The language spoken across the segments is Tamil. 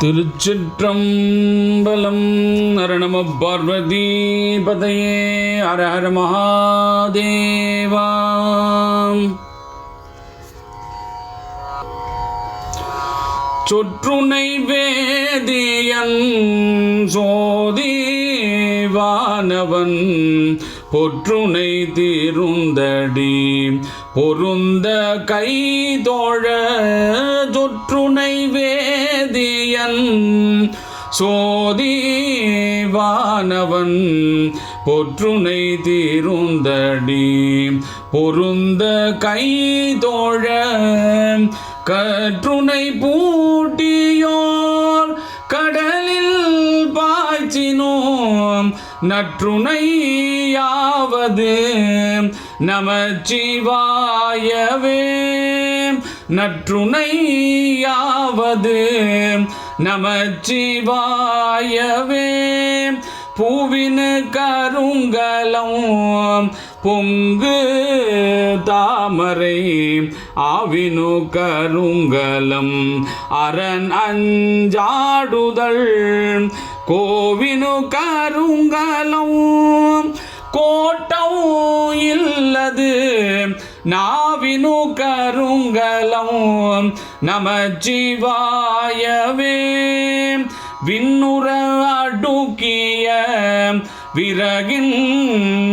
திருச்சிற்றம்பலம் அரணம பார்வதி பதையே ஹர ஹர மகாதேவா. சொற்றுனை வேதியன் சோதிவானவன் பொற்றுனை தீருந்தடி. பொருந்த கைதோழ தொற்றுனை வேதியன். சோதிவானவன் பொற்றுனை தீருந்தடி. பொருந்த கைதோழ கற்றுனை பூட்டியோர் கட பாய்ச்சினோம் நற்றுணையாவது நமச்சிவாயவே. நற்றுணையாவது நமச்சிவாயவே. பூவினு கருங்கலம் பொங்கு தாமரை ஆவினு கருங்கலம் அரண் அஞ்சாடுதல் கோவினு கருங்கலம் கோட்டம் இல்லது நாவினு கருங்கலம் நம ஜீவாயவே. விண்ணுற அடுக்கிய விறகின்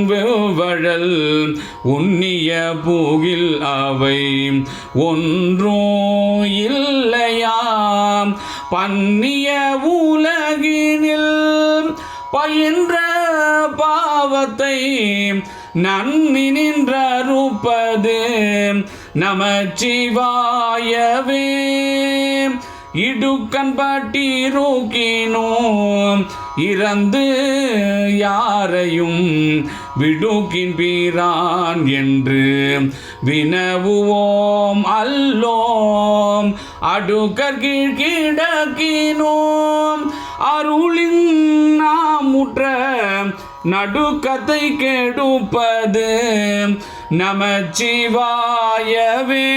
வெவழல் உன்னிய பூகில் அவை ஒன்றோ இல்லையாம். பன்னிய உலகில் என்ற பாவத்தை நன்னி நின்றருப்பது நமச்சிவாயவே. இடுக்கண் பட்டிருக்கினோம் இறந்து யாரையும் விடுக்கின் பீரான் என்று வினவுவோம் அல்லோம். அடுக்கர் கீழ் கிடக்கினோம் அருளின் நாமுற்ற நடுக்கத்தை கெடுப்பது நமச்சிவாயவே.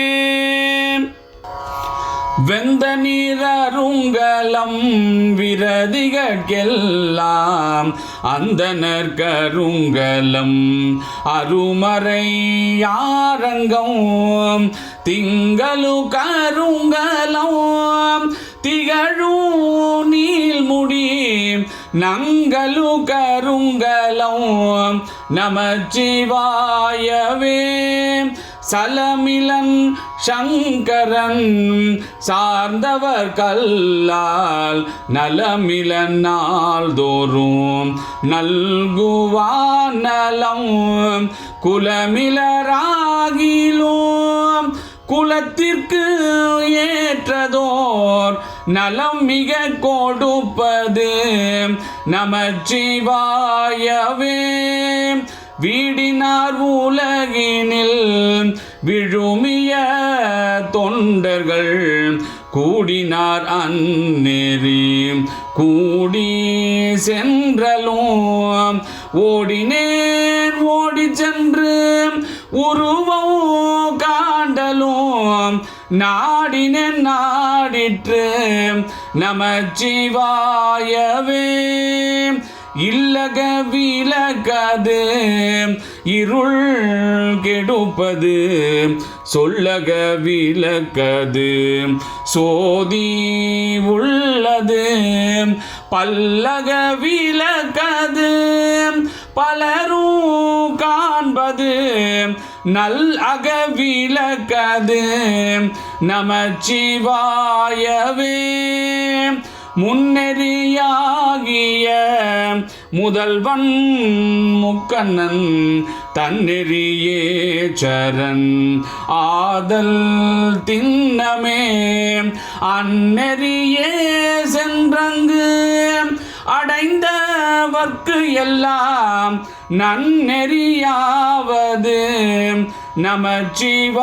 வெந்த நீரருங்கலம் விரதிகெல்லாம் அந்த நற்கருங்கலம் அருமறை யாரங்கம் திங்களு கருங்கலம் திகழும் நங்கலு கருங்கலம் நமச்சிவாயவே. சலமிலன் சங்கரன் சார்ந்தவர் கல்லால் நலமிலன் நாள்தோறும் நல்குவான் நலம் குலமிலராகிலும். குலத்திற்கு நலம் மிக கொடுப்பது நமச்சிவாயவே வீடினார் உலகினில் விழுமிய தொண்டர்கள் கூடினார் அந்நெறி. கூடி சென்றலும் ஓடினேன் ஓடி சென்று உருவம் காண்டலும். நாடினேன் நான் நாடிற்று நமச்சிவாயவே. இல்லக விலகது இருள் கெடுப்பது சொல்லக விலக்கது சோதி உள்ளது பல்லக விலக்கது பலரும் காண்பது நல் அக விலக்கது நமச்சிவாயவே. முன்னெறியாகிய முதல்வன் முக்கண்ணன் தன்னெறியே சரண். ஆதல் திண்ணமே அந்நெறியே சென்றங்கு. அடைந்தவர்க்கு எல்லாம் நன்னெறியாவது. நமச்சிவாயவே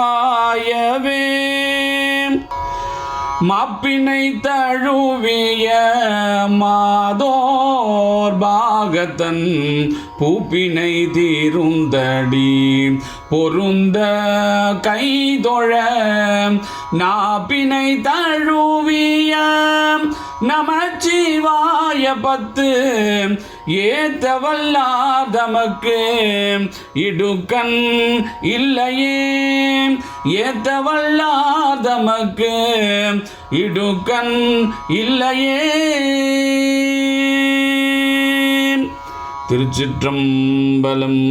மாப்பினை தழுவிய மாதோர் பாகத்தன் பூப்பினை தீருந்தடி. பொருந்த கைதொழ நாப்பினை தழுவிய நமச்சிவாய பத்து. ஏத்தவல்லார் தமக்கு இடுக்கண் இல்லையே. ஏத்தவல்லார் தமக்கு இடுக்கண் இல்லையே. திருச்சிற்றம்பலம்